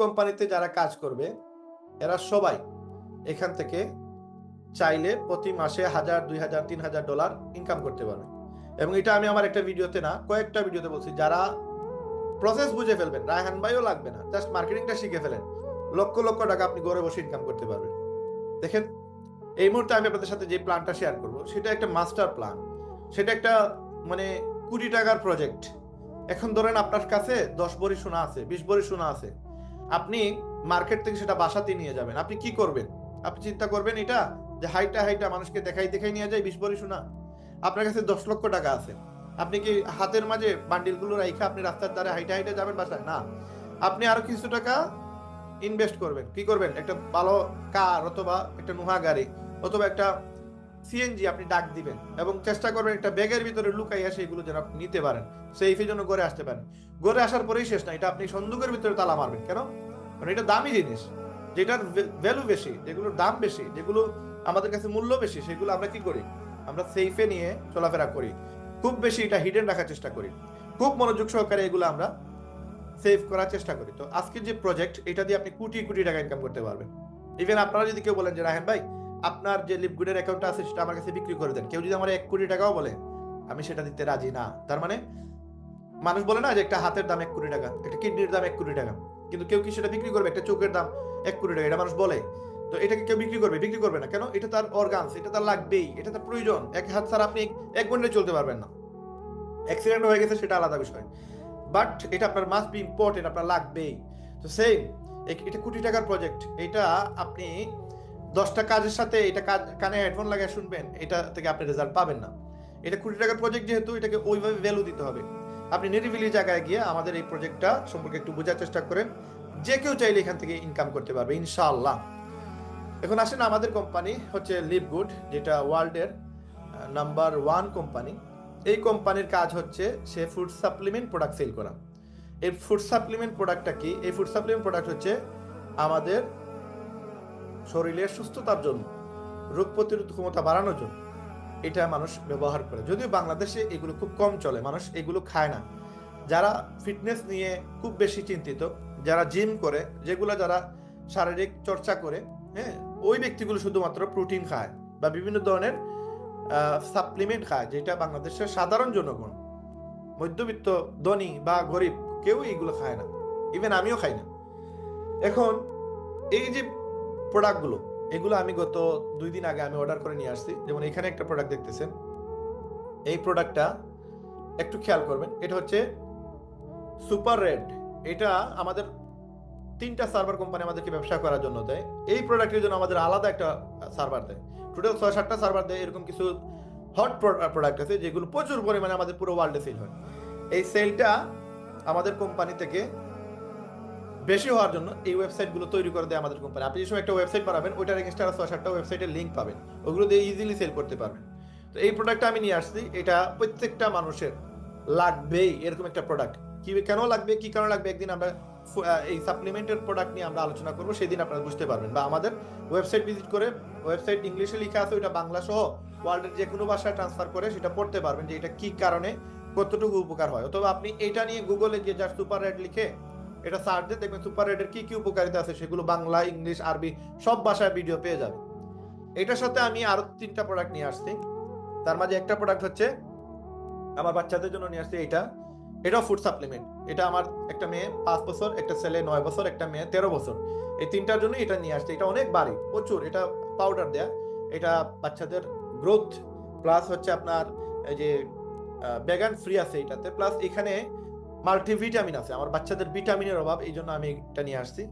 কোম্পানিতে যারা কাজ করবে, এরা সবাই এখান থেকে চাইলে প্রতি মাসে হাজার, দুই হাজার, তিন হাজার ডলার ইনকাম করতে পারবে এবং এটা আমি আমার একটা ভিডিওতে না, কয়েকটা ভিডিওতে বলছি, যারা প্রসেস বুঝে ফেলবেন, রায়হান ভাইও লাগবে না জাস্ট মার্কেটিংটা শিখে ফেলেন। লক্ষ লক্ষ টাকা আপনি ঘরে বসে ইনকাম করতে পারবেন। দেখেন, এই মুহূর্তে আমি আপনাদের সাথে যে প্ল্যানটা শেয়ার করব, সেটা একটা মাস্টার প্ল্যান সেটা একটা মানে কুড়ি টাকার প্রজেক্ট এখন ধরেন আপনার কাছে দশ বড়ি সোনা আছে, বিশ বড়ি সোনা আছে আপনি মার্কেট থেকে সেটা বাসাতে নিয়ে যাবেন। আপনি কি করবেন? আপনি চিন্তা করবেন এটা, যে হাইটা হাইটা মানুষকে দেখাই দেখাই নিয়ে যায় বিশ বড়ি সোনা। আপনার কাছে দশ লক্ষ টাকা আছে। আপনি কি হাতের মাঝে বান্ডিলগুলো রাইখা আপনি রাস্তার ধারে হাইটা হাইটা যাবেন বাসায়? না। আপনি আরও কিছু টাকা ইনভেস্ট করবেন। কি করবেন? একটা ভালো কার অথবা একটা নুহা গাড়ি অথবা একটা সিএনজি আপনি ডাক দিবেন এবং চেষ্টা করবেন একটা ব্যাগের ভিতরে লুকাইয়া সেইগুলো যেন আপনি নিতে পারেন। সেইফের জন্য ঘরে আসতে পারেন। ঘরে আসার পরেই শেষ না, এটা আপনি সন্দুকের ভিতরে তালা মারবেন। কেন? কারণ এটা দামি জিনিস। যেটার ভ্যালু বেশি, যেগুলোর দাম বেশি, যেগুলো আমাদের কাছে মূল্য বেশি, সেগুলো আমরা কি করি? আমরা সেইফে নিয়ে চলাফেরা করি। খুব বেশি এটা হিডেন রাখার চেষ্টা করি। খুব মনোযোগ সহকারে এগুলো আমরা সেভ করার চেষ্টা করি। তো আজকের যে প্রজেক্ট এটা দিয়ে আপনি কোটি কোটি টাকা ইনকাম করতে পারবেন। ইভেন আপনারা যদি কেউ বলেন যে, রাহেন ভাই আপনার যে লিপগুডের অ্যাকাউন্ট আছে, সেটা আমার কাছে বিক্রি করে দেন। কেউ যদি আমার এক কোটি টাকাও বলে, আমি সেটা দিতে রাজি না। তার মানে মানুষ বলে না যে একটা হাতের দাম এক কোটি টাকা, একটা কিডনির দাম এক কোটি টাকা। কিন্তু কেউ কি সেটা বিক্রি করবে? একটা চোখের দাম এক কোটি টাকা, এটা মানুষ বলে। তো এটাকে কেউ বিক্রি করবে? বিক্রি করবে না। কেন? এটা তার অর্গানস এটা তার লাগবেই, এটা তার প্রয়োজন। এক হাত ছাড়া আপনি এক ঘন্টায় চলতে পারবেন না। অ্যাক্সিডেন্ট হয়ে গেছে, সেটা আলাদা বিষয়। বাট এটা আপনার মাস্ট বি ইম্পর্টেন্ট আপনার লাগবেই। তো সেম এটা কোটি টাকার প্রজেক্ট এটা আপনি দশটা কাজের সাথে এটা কানে হেডফোন লাগিয়ে শুনবেন, এটা থেকে আপনি রেজাল্ট পাবেন না। এটা কোটি টাকার প্রজেক্ট যেহেতু, এটাকে ওইভাবে ভ্যালু দিতে হবে। আপনি নিরিবিলি জায়গায় গিয়ে আমাদের এই প্রজেক্টটা সম্পর্কে একটু বোঝার চেষ্টা করেন। যে কেউ চাইলে এখান থেকে ইনকাম করতে পারবে, ইনশাআল্লাহ। এখন আসেন আমাদের কোম্পানি হচ্ছে লিভগুড যেটা ওয়ার্ল্ডের নাম্বার ওয়ান কোম্পানি এই কোম্পানির কাজ হচ্ছে সে ফুড সাপ্লিমেন্ট প্রোডাক্ট সেল করা। এই ফুড সাপ্লিমেন্ট প্রোডাক্টটা কি? এই ফুড সাপ্লিমেন্ট প্রোডাক্ট হচ্ছে আমাদের শরীরের সুস্থতার জন্য, রোগ প্রতিরোধ ক্ষমতা বাড়ানোর জন্য এটা মানুষ ব্যবহার করে। যদিও বাংলাদেশে এগুলো খুব কম চলে, মানুষ এগুলো খায় না। যারা ফিটনেস নিয়ে খুব বেশি চিন্তিত, যারা জিম করে, যেগুলো যারা শারীরিক চর্চা করে হ্যাঁ ওই ব্যক্তিগুলো শুধুমাত্র প্রোটিন খায় বা বিভিন্ন ধরনের সাপ্লিমেন্ট খায়, যেটা বাংলাদেশের সাধারণ জনগণ, মধ্যবিত্ত, ধনী বা গরিব কেউ এগুলো খায় না। ইভেন আমিও খাই না। এখন এই যে প্রোডাক্টগুলো, এগুলো আমি গত দুই দিন আগে আমি অর্ডার করে নিয়ে আসছি। যেমন এখানে একটা প্রোডাক্ট দেখতেছেন। এই প্রোডাক্টটা একটু খেয়াল করবেন, এটা হচ্ছে সুপার রেড। এটা আমাদের তিনটা সার্ভার কোম্পানি আমাদেরকে ব্যবসা করার জন্য দেয়। এই প্রোডাক্টের জন্য আমাদের আলাদা একটা সার্ভার দেয়। টোটাল ছয় সাতটা সার্ভার দেয়, এরকম কিছু হট প্রোডাক্ট আছে, যেগুলো প্রচুর পরিমাণে আমাদের পুরো ওয়ার্ল্ডে সেল হয়। এই সেলটা আমাদের কোম্পানি থেকে বেশি হওয়ার জন্য এই ওয়েবসাইটগুলো তৈরি করে দেয় আমাদের কোম্পানি আপনি যে সময় একটা ওয়েবসাইট বানাবেন, ওইটার এগেনস্টে আরও ছয় সাতটা ওয়েবসাইটের লিঙ্ক পাবেন। ওগুলো দিয়ে ইজিলি সেল করতে পারবেন। তো এই প্রোডাক্টটা আমি নিয়ে আসছি। এটা প্রত্যেকটা মানুষের লাগবেই এরকম একটা প্রোডাক্ট কি কেন লাগবে, কি কারণে লাগবে, একদিন আমরা এই সাপ্লিমেন্টের প্রোডাক্ট নিয়ে আমরা আলোচনা করব, সেদিন আপনারা বুঝতে পারবেন। বা আমাদের ওয়েবসাইট ভিজিট করে ওয়েবসাইট ইংলিশে লেখা আছে, ওইটা বাংলা সহ ওয়ার্ল্ডের যে কোনো ভাষায় ট্রান্সফার করে সেটা পড়তে পারবেন যে এটা কি কারণে, কতটুকু উপকার হয়। অথবা আপনি এটা নিয়ে গুগলে গিয়ে যার সুপার রেড লিখে এটা সার্চ দিয়ে দেখবেন সুপার রেডের কি কি উপকারিতা আছে সেগুলো বাংলা, ইংলিশ, আরবি সব ভাষায় ভিডিও পেয়ে যাবে। এটার সাথে আমি আরও তিনটা প্রোডাক্ট নিয়ে আসছি। তার মাঝে একটা প্রোডাক্ট হচ্ছে, আমার বাচ্চাদের জন্য নিয়ে আসছি এটা এটাও ফুড সাপ্লিমেন্ট এটা আমার একটা মেয়ে পাঁচ বছর, একটা ছেলে নয় বছর, একটা মেয়ে তেরো বছর। এই তিনটার জন্য এটা নিয়ে আসছে। এটা অনেক বাড়ি, প্রচুর। এটা পাউডার দেয়া। এটা বাচ্চাদের গ্রোথ প্লাস হচ্ছে আপনার এই যে ব্যাগান ফ্রি আছে এটাতে। প্লাস এখানে মাল্টিভিটামিন আছে, আমার বাচ্চাদের ভিটামিনের অভাব, এই জন্য আমি এটা নিয়ে আসছি।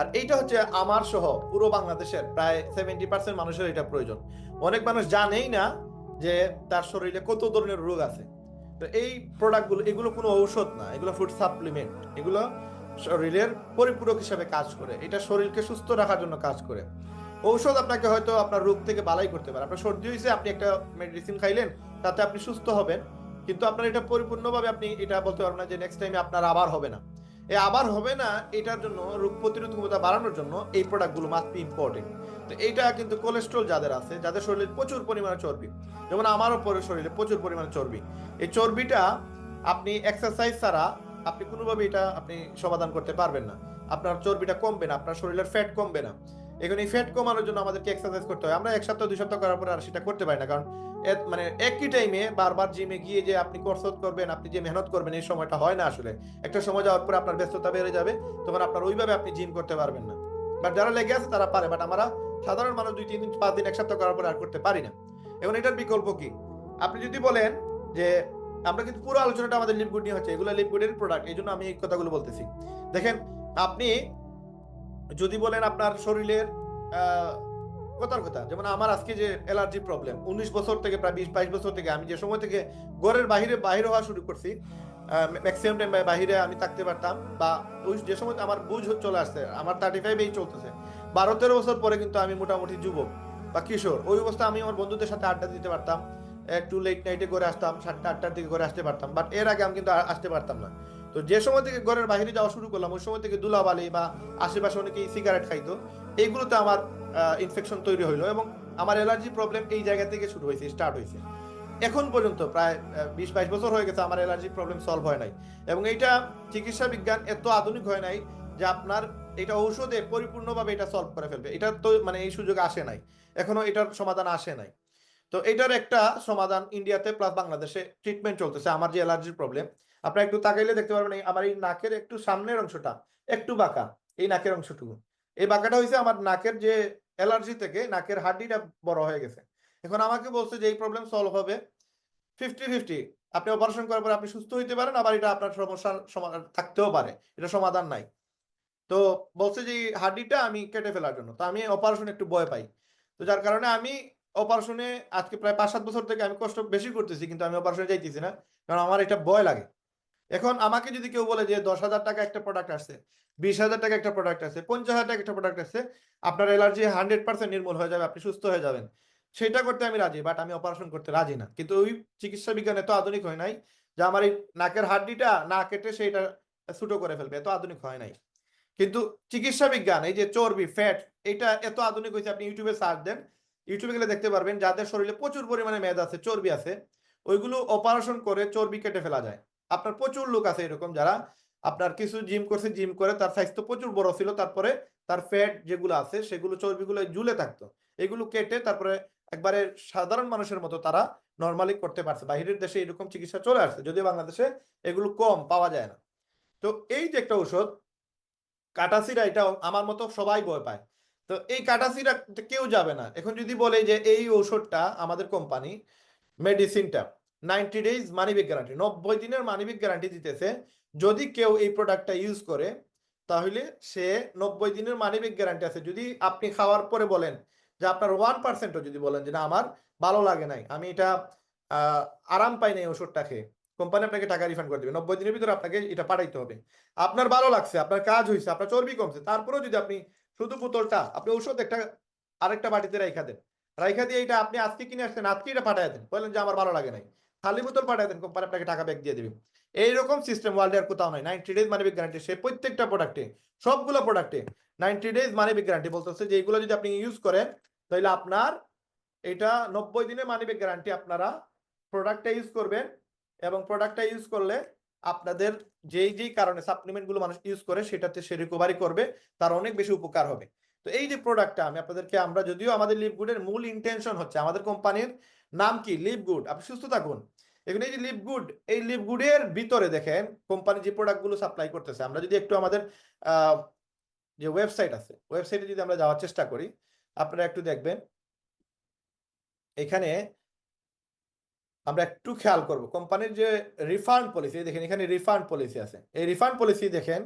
আর এইটা হচ্ছে আমার সহ পুরো বাংলাদেশের প্রায় সেভেন্টি পার্সেন্ট মানুষের এটা প্রয়োজন। অনেক মানুষ জানেই না যে তার শরীরে কত ধরনের রোগ আছে। তো এই প্রোডাক্টগুলো এগুলো কোনো ঔষধ না, এগুলো ফুড সাপ্লিমেন্ট এগুলো শরীরের পরিপূরক হিসাবে কাজ করে, এটা শরীরকে সুস্থ রাখার জন্য কাজ করে। ঔষধ আপনাকে হয়তো আপনার রোগ থেকে বালাই করতে পারে। আপনার সর্দি হয়েছে আপনি একটা মেডিসিন খাইলেন, তাতে আপনি সুস্থ হবেন। কিন্তু আপনার এটা পরিপূর্ণভাবে আপনি এটা বলতে পারবেন না যে নেক্সট টাইমে আপনার আবার হবে না। এই আবার হবে না, এটার জন্য রোগ প্রতিরোধ ক্ষমতা বাড়ানোর জন্য এই প্রোডাক্টগুলো মাস্ট বি ইম্পর্টেন্ট তো এইটা কিন্তু কোলেস্ট্রল যাদের আছে, যাদের শরীরে প্রচুর পরিমাণে চর্বি, যেমন আমারও পরে শরীরে প্রচুর পরিমাণে চর্বি। এই চর্বিটা আপনি এক্সারসাইজ ছাড়া আপনি কোনোভাবে এটা আপনি সমাধান করতে পারবেন না। আপনার চর্বিটা কমবে না, আপনার শরীরের ফ্যাট কমবে না। এখন এই ফ্যাট কমানোর জন্য আমাদেরকে এক্সারসাইজ করতে হয়। আমরা এক সপ্তাহ, দুই সপ্তাহ করার পর আর সেটা করতে পারি না, কারণ মানে একই টাইমে বারবার জিমে গিয়ে যে আপনি কসরত করবেন, আপনি যে মেহনত করবেন, এই সময়টা হয় না আসলে। একটা সময় যাওয়ার পরে আপনার ব্যস্ততা বেড়ে যাবে, তখন আপনার ওইভাবে আপনি জিম করতে পারবেন না। বাট যারা লেগে আছে, তারা পারে বাট আমরা সাধারণ মানুষ দুই, তিন দিন, পাঁচ দিন, এক সপ্তাহ করার পরে আর করতে পারি না। এখন এটার বিকল্প কি? আপনি যদি বলেন যে, আমরা কিন্তু পুরো আলোচনাটা আমাদের লিপগুড নিয়ে হচ্ছে, এগুলো লিপগুডের প্রোডাক্ট এই জন্য আমি এই কথাগুলো বলতেছি। দেখেন, আপনি যদি বলেন আপনার শরীরের কথার কথা, যেমন আমার আজকে যে অ্যালার্জি প্রবলেম, উনিশ বছর থেকে প্রায় বিশ, বাইশ বছর থেকে আমি যে সময় থেকে ঘরের বাইরে বাইরে হওয়া শুরু করছি ম্যাক্সিমাম টাইম বাহিরে আমি থাকতে পারতাম বা ওই যে সময় আমার বুঝ চলে আসছে, আমার থার্টি ফাইভ এই চলতেছে। বারো, তেরো বছর পরে কিন্তু আমি মোটামুটি যুবক বা কিশোর, ওই অবস্থা আমি আমার বন্ধুদের সাথে আড্ডা দিতে পারতাম, একটু লেট নাইটে করে আসতাম, সাতটা, আটটার দিকে করে আসতে পারতাম বাট এর আগে আমি কিন্তু আসতে পারতাম না। তো যে সময় থেকে ঘরের বাইরে যাওয়া শুরু করলাম, ওই সময় থেকে দুলাবালি বা আশেপাশে অনেকেই সিগারেট খাইতো। এইগুলোতে আমার ইনফেকশন তৈরি হইল এবং আমার অ্যালার্জি প্রবলেম এই জায়গা থেকে শুরু হয়েছে স্টার্ট হয়েছে। এখন পর্যন্ত প্রায় বিশ বাইশ বছর হয়ে গেছে আমার অ্যালার্জি প্রবলেম সলভ হয় নাই। এবং এইটা চিকিৎসা বিজ্ঞান এত আধুনিক হয় নাই যে আপনার এটা ঔষধে পরিপূর্ণভাবে এটা সলভ করে ফেলবে। এটা তো মানে এই সুযোগ আসে নাই। এখনও এটার সমাধান আসে নাই। তো এটার একটা সমাধান ইন্ডিয়াতে প্লাস বাংলাদেশে ট্রিটমেন্ট চলতেছে। আমার যে অ্যালার্জির প্রবলেম আপনারা একটু তাকাইলে দেখতে পারবেন এই আমার এই নাকের একটু সামনের অংশটা, একটু বাঁকা, এই নাকের অংশটুকু। এই বাঁকাটা হয়েছে আমার নাকের যে অ্যালার্জি থেকে নাকের হাড্ডিটা বড় হয়ে গেছে। এখন আমাকে বলছে যে এই প্রবলেম সলভ হবে। ফিফটি ফিফটি, আপনি অপারেশন করার পর আপনি সুস্থ হইতে পারেন, আবার এটা আপনার সমস্যার সমাধান থাকতেও পারে, এটা সমাধান নাই। তো বলছে যে হাড্ডিটা আমি কেটে ফেলার জন্য, তো আমি অপারেশন একটু ভয় পাই। তো যার কারণে আমি অপারেশনে আজকে প্রায় পাঁচ সাত বছর থেকে আমি কষ্ট বেশি করতেছি, কিন্তু আমি অপারেশনে যাইতেছি না, কারণ আমার এটা ভয় লাগে। এখন আমাকে যদি কেউ বলে যে দশ হাজার টাকা একটা প্রোডাক্ট আসছে, বিশ হাজার টাকা একটা প্রোডাক্ট আছে পঞ্চাশ হাজার টাকা একটা প্রোডাক্ট আছে আপনার অ্যালার্জি হান্ড্রেড পার্সেন্ট নির্মূল হয়ে যাবে, আপনি সুস্থ হয়ে যাবেন। সেটা করতে আমি রাজি বাট আমি অপারেশন করতে রাজি না। কিন্তু ওই চিকিৎসা বিজ্ঞান এত আধুনিক হয় নাই যে আমার এই নাকের হাড্ডিটা না কেটে সেটা ছোটো করে ফেলবে, এত আধুনিক হয় নাই। কিন্তু চিকিৎসা বিজ্ঞান, এই যে চর্বি ফ্যাট এটা এত আধুনিক হয়েছে, আপনি ইউটিউবে সার্চ দেন, ইউটিউবে গেলে দেখতে পারবেন যাদের শরীরে প্রচুর পরিমাণে মেদ আছে, চর্বি আছে, ওইগুলো অপারেশন করে চর্বি কেটে ফেলা যায়। আপনার প্রচুর লোক আছে এরকম যারা আপনার কিছু জিম করছে জিম করে তার স্বাস্থ্য প্রচুর বড় ছিল, তারপরে তার ফ্যাট যেগুলো আছে সেগুলো চর্বিগুলো ঝুলে থাকতো। এগুলো কেটে তারপরে একবারে সাধারণ মানুষের মতো তারা নর্মালি করতে পারছে। বাইরের দেশে এরকম চিকিৎসা চলে আসছে, যদিও বাংলাদেশে এগুলো কম, পাওয়া যায় না। তো এই যে একটা ঔষধ কাটাসিরা এটা আমার মতো সবাই ভয় পায়। তো এই কাটাসিরা কেউ যাবে না। এখন যদি বলে যে এই ঔষধটা আমাদের কোম্পানি মেডিসিনটা নাইনটি ডেজ মানিব্যাগ গ্যারান্টি, নব্বই দিনের মানিব্যাগ গ্যারান্টি দিতেছে। যদি কেউ এই প্রোডাক্টটা ইউজ করে, তাহলে সে নব্বই দিনের মানিব্যাগ গ্যারান্টি আছে। যদি আপনি খাওয়ার পরে বলেন যে আপনার ওয়ান পার্সেন্টও যদি বলেন যে না, আমার ভালো লাগে নাই, আমি এটা আরাম পাই নাই ওষুধটা খেয়ে, কোম্পানি আপনাকে টাকা রিফান্ড করে দেবে। নব্বই দিনের ভিতরে আপনাকে এটা পাঠাইতে হবে। আপনার ভালো লাগছে, আপনার কাজ হয়েছে আপনার চর্বি কমছে, তারপরেও যদি আপনি শুধু বোতলটা আপনি ওষুধ একটা, আরেকটা বাটিতে রাইখা দেন। রাইখা দিয়ে এটা আপনি আজকে কিনে আসছেন, আজকে এটা পাঠাই দেন। বললেন যে আমার ভালো লাগে নাই। খালি বোতল পাঠাই দেন কোম্পানি আপনাকে টাকা ব্যাক দিয়ে দেবে। এইরকম সিস্টেম ওয়ার্ল্ডে আর কোথাও নাই। নাইনটি ডেজ মানি গ্যারান্টি সে প্রত্যেকটা প্রোডাক্টে সবগুলো প্রোডাক্টে নাইনটি ডেজ মানি গ্যারান্টি বলতেছে যে এইগুলো যদি আপনি ইউজ করেন, তাহলে আপনার এটা নব্বই দিনের মানি গ্যারান্টি আপনারা প্রোডাক্টটা ইউজ করবেন এবং প্রোডাক্টটা ইউজ করলে আপনাদের যেই যেই কারণে সাপ্লিমেন্টগুলো মানুষ ইউজ করে, সেটাতে সে রিকভারি করবে, তার অনেক বেশি উপকার হবে। তো এই যে প্রোডাক্টটা আমি আপনাদেরকে, আমরা যদিও আমাদের লিভ গুডের মূল ইন্টেনশন হচ্ছে, আমাদের কোম্পানির নাম কি? লিভ গুড আপনি সুস্থ থাকুন। এখানে এই যে লিভ গুড এই লিভ গুডের ভিতরে দেখেন কোম্পানি যে প্রোডাক্টগুলো সাপ্লাই করতেছে, আমরা যদি একটু আমাদের যে ওয়েবসাইট আছে ওয়েবসাইটে যদি আমরা যাওয়ার চেষ্টা করি, আপনারা একটু দেখবেন, এখানে আমরা একটু খেয়াল করব। কোম্পানির যে রিফান্ড পলিসি দেখেন এখানে রিফান্ড পলিসি আছে। এই রিফান্ড পলিসি দেখেন,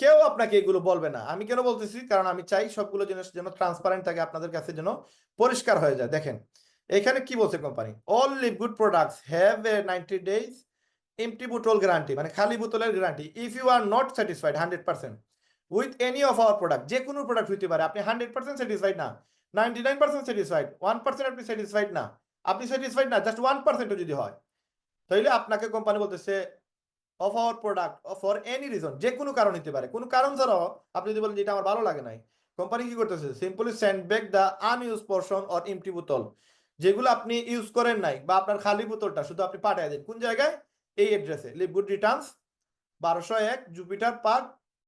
কেউ আপনাকে এগুলো বলবে না। আমি কেন বলতেছি? কারণ আমি চাই সবগুলো জিনিস যেন ট্রান্সপারেন্ট থাকে, আপনাদের কাছে যেন পরিষ্কার হয়ে যায়। দেখেন এখানে কি বলছে company all live good products have a ninety days empty বোতল গ্যারান্টি মানে খালি বোতলের guarantee if you are not satisfied hundred percent with any of our product যে কোনো প্রোডাক্ট হইতে পারে, আপনি হান্ড্রেড পার্সেন্ট স্যাটিসফাইড না। Ninety nine percent satisfied one percent আপনি স্যাটিসফাইড না। আপনি স্যাটিসফাইড না জাস্ট ওয়ান পার্সেন্টও যদি হয়। তাহলে আপনাকে কোম্পানি বলতেছে of our product for any reason যে কোনো কারণ হতে পারে। কোনো কারণ ছাড়াও আপনি যদি বলেন যে এটা আমার ভালো লাগে নাই কোম্পানি কি করতেছে? Simply send back the unused portion or empty বোতল যেগুলো আপনি ইউজ করেন নাই বা আপনার খালি বোতলটা শুধু আপনি পাঠিয়ে দিন। কোন জায়গায়? এই অ্যাড্রেসে লিভ গুড রিটার্নস বারোশো এক জুপিটার পার্ক